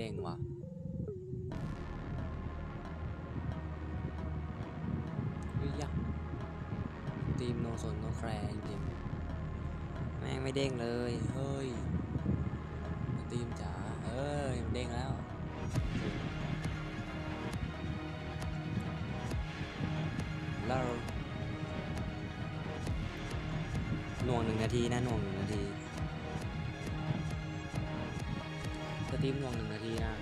ไม่เด้งวะเฮ้ยยะทีมโนโซนโนแคร์จริงแม่งไม่เด้งเลยเฮ้ยทีมจ๋าเอ้ยมันเด้งแล้วแล้วหน่วงหนึ่งนาทีนะหน่วงหนึ่งนาที ตรีมหน่วงหนึ่งนาทีนะ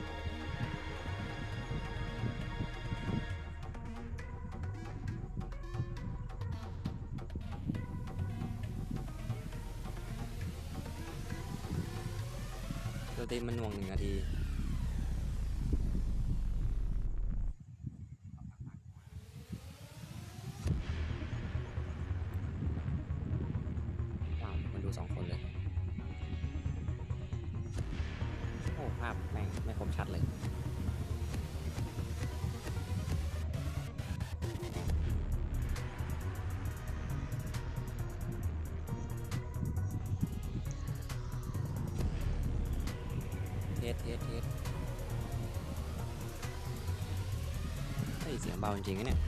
สตรีมมันหน่วงหนึ่งนาทีาพแม่งไม่คมชัดเลยเทสเทสเทสเฮ้ยเสียงเบาจริงๆนะเนี่ย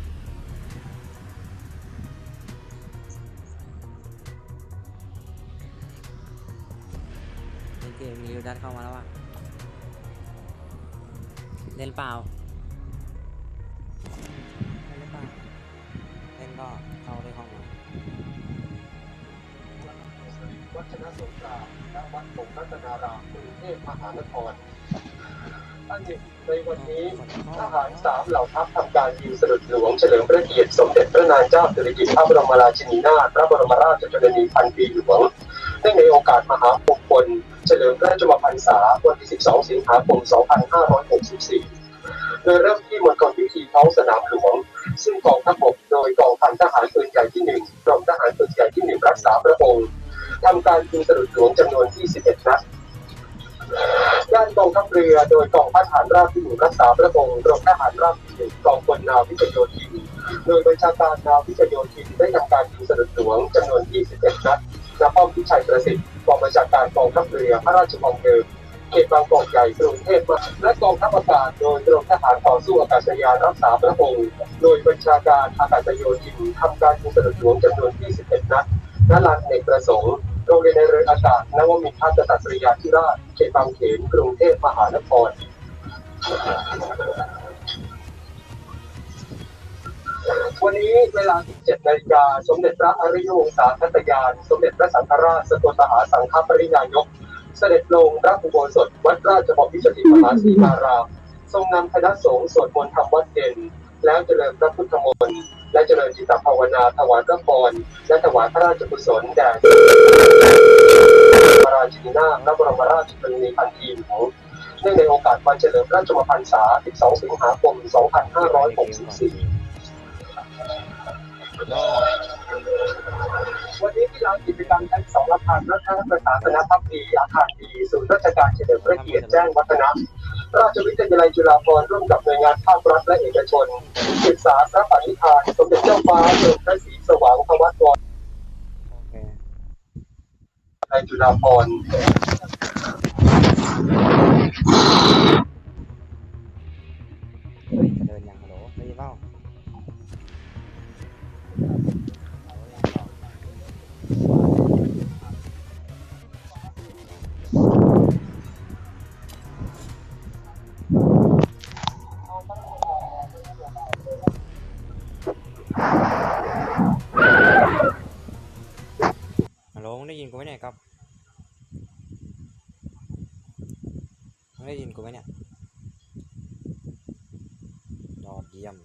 เกมมีริวดัตเข้ามาแล้วอะ เล่นเปล่าเล่นหรือเปล่าเล่นก็เข้าได้ห้องมาวัฒนสงครามณวัดหงส์รัตนารามกรุงเทพมหานครท่านในวันนี้ทหารสามเหล่าทัพทำการยิงสลุดหลวงเฉลิมพระเกียรติสมเด็จพระนางเจ้าสิริกิติ์พระบรมราชินีนาถพระบรมราชชนนีพันปีหลวงเนื่องในโอกาสมหามงคล เฉลิมระชนมพรรษาวันที่ 12 สิงหาคม 2564 โดยเริ่มที่มณฑลพิธีท้องสนามหลวง ซึ่งกองทัพบกโดยกองพันทหารปืนใหญ่ที่หนึ่งกรมทหารปืนใหญ่ที่หนึ่งรักษาพระองค์ทำการยิงสลุดหลวงจำนวน 21 นัดด้านกองทัพเรือโดยกองพันทหารราบที่หนึ่งรักษาพระองค์กรมทหารราบที่หนึ่งกองพลนาวิกโยธิน โดยบัญชาการนาวิกโยธินได้ทำการยิงสลุดหลวงจำนวน 21 นัด ณป้อมพิชัยประสิทธิ์กองบัญชาการกองทัพเรือพระราชวังเดิมเขตบางกอกใหญ่กรุงเทพและกองทัพอากาศโดยกรมทหารต่อสู้อากาศยานรักษาพระองค์โดยบัญชาการอากาศโยธินทำการยิงสลุดหลวงจำนวน 21 นัดณลานเนกประสงค์โรงเรียนในเรืออากาศนวมินทรกษัตริยาธิราชเขตบางเขนกรุงเทพมหานคร วันนี้เวลา 17นาฬิกาสมเด็จพระอริยวงศาคตยาน สมเด็จพระสังฆราชสกลมหาสังฆปรินายก เสด็จลงพระอุโบสถวัดราชบพิตรมหาสีมารามทรงนำคณะสงฆ์สวดมนต์ทำวัดเย็นแล้วเจริญพระพุทธมนต์และเจริญจิตภาวนาถวายพระพรและถวายพระราชกุศลแด่พระราชินีนาถและบรมราชชนนีพันปีหลวงเนื่องในโอกาสวันเฉลิมพระชนมพรรษา 12 สิงหาคม 2564 วันนี้ที่เรากิจกรรมชั้นสองอาคารรัฐประศาสนพักดีอาคารดีศูนย์ราชการเฉลิมพระเกียรติแจ้งวัฒนะราชวิทยาลัยจุฬาภรณ์ร่วมกับหน่วยงานภาครัฐและเอกชน ศึกษาพระปณิธานสมเด็จเจ้าฟ้าเจ้าพระศรีสว่างพระวัตรวรในจุฬาภรณ์ ได้ยินกูไหมเนี่ยยอดเยี่ยม